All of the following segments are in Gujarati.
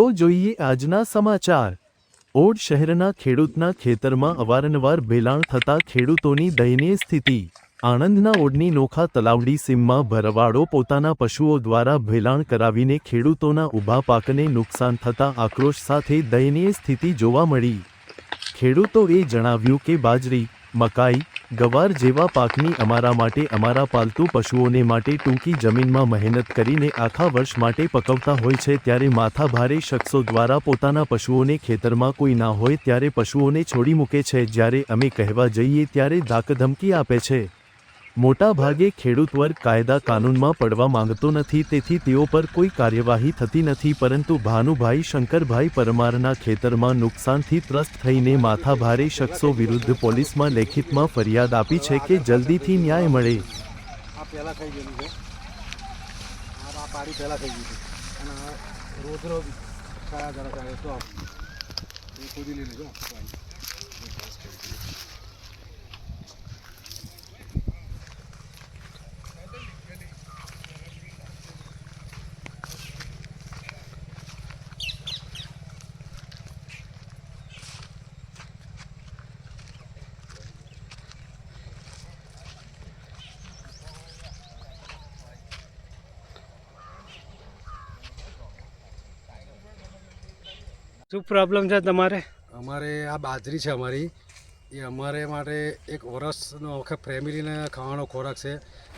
તો જોઈએ આજના સમાચાર. ઓડ શહેરના ખેડૂતના ખેતરમાં અવારનવાર ભેલાણ થતા ખેડૂતોની દયનીય સ્થિતિ. આણંદના ઓડની નોખા તલાવડી સીમમાં ભરવાડો પોતાના પશુઓ દ્વારા ભેલાણ કરાવીને ખેડૂતોના ઊભા પાકને નુકસાન થતા આક્રોશ સાથે દયનીય સ્થિતિ જોવા મળી. ખેડૂતોએ જણાવ્યું કે બાજરી, મકાઈ ગવાર જેવા પાકની અમારા માટે અમારા પાલતુ પશુઓને માટે ટૂંકી જમીનમાં મહેનત કરીને આખા વર્ષ માટે પકવતા હોય છે ત્યારે માથાભારે શખ્સો દ્વારા પોતાના પશુઓને ખેતરમાં કોઈ ના હોય ત્યારે પશુઓને છોડી મૂકે છે. જ્યારે અમે કહેવા જઈએ ત્યારે ધાકધમકી આપે છે. મોટા ભાગે ખેડૂત વર્ગ કાયદા કાનૂનમાં પડવા માંગતો નથી, તેથી તેઓ પર કોઈ કાર્યવાહી થતી નથી, પરંતુ ભાનુભાઈ શંકરભાઈ પરમારના ખેતરમાં નુકસાનથી ત્રસ્ત થઈને માથાભારે શખ્સો વિરુદ્ધ પોલીસમાં લેખિતમાં ફરિયાદ આપી છે કે જલ્દીથી ન્યાય મળે. રોજ રોજ ખાયા જરા તો શું પ્રોબ્લેમ છે તમારે? અમારે આ બાજરી છે અમારી. એ અમારે માટે એક વર્ષનો આખા ફેમિલીને ખાવાનો ખોરાક છે.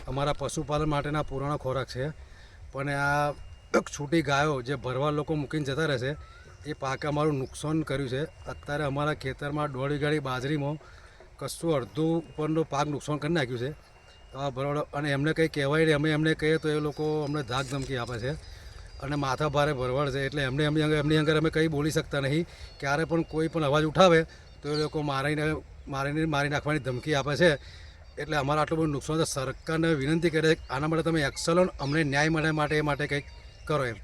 અમારા પશુપાલન માટેના પુરાણો ખોરાક છે. પણ આ છૂટી ગાયો જે ભરવા લોકો મૂકીને જતા રહેશે એ પાકે અમારું નુકસાન કર્યું છે. અત્યારે અમારા ખેતરમાં દોઢ ગાડી બાજરીમાં કશું અડધું ઉપરનો પાક નુકસાન કરી નાખ્યું છે. આ ભરવાડો અને એમને કંઈ કહેવાય નહીં. અમે એમને કહીએ તો એ લોકો અમને ધાક ધમકી આપે છે. અને માથા ભારે ભરવાડ છે. એટલે એમને એમની એમની અંગર અમે કંઈ બોલી શકતા નહીં. ક્યારે પણ કોઈ પણ અવાજ ઉઠાવે, તો એ લોકો મારીને મારીને મારી નાખવાની ધમકી આપે છે. એટલે અમારે આટલું બધું નુકસાન સરકારને વિનંતી કરે આના માટે તમે એક્સલ અમને ન્યાય મળે માટે એ માટે કંઈક કરો એમ.